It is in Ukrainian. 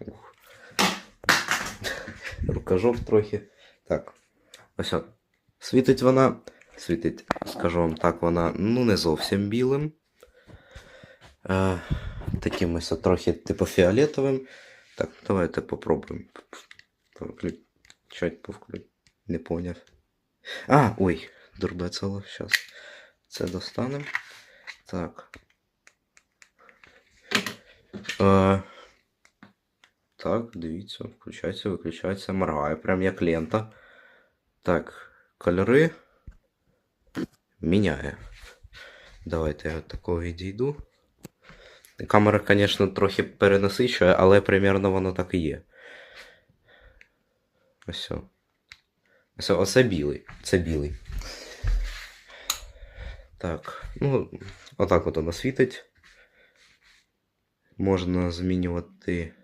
Ух. Рукожоп трохи. Так. Ось от. Світить вона. Світить, скажу вам так, вона ну не зовсім білим. Е, таким ось трохи типу фіолетовим. Так, давайте попробуємо. Включать, повключ. Не поняв. А, ой, дурбецело, зараз. Це достанемо. Так. Е, так, дивіться, включається, виключається, моргає, прям як лента. Так, кольори міняє. Давайте я от такого відійду. Камера, звісно, трохи перенасичує, але примерно воно так і є. Ось. Ось, оце білий. Це білий. Так, ну, отак от воно світить. Можна змінювати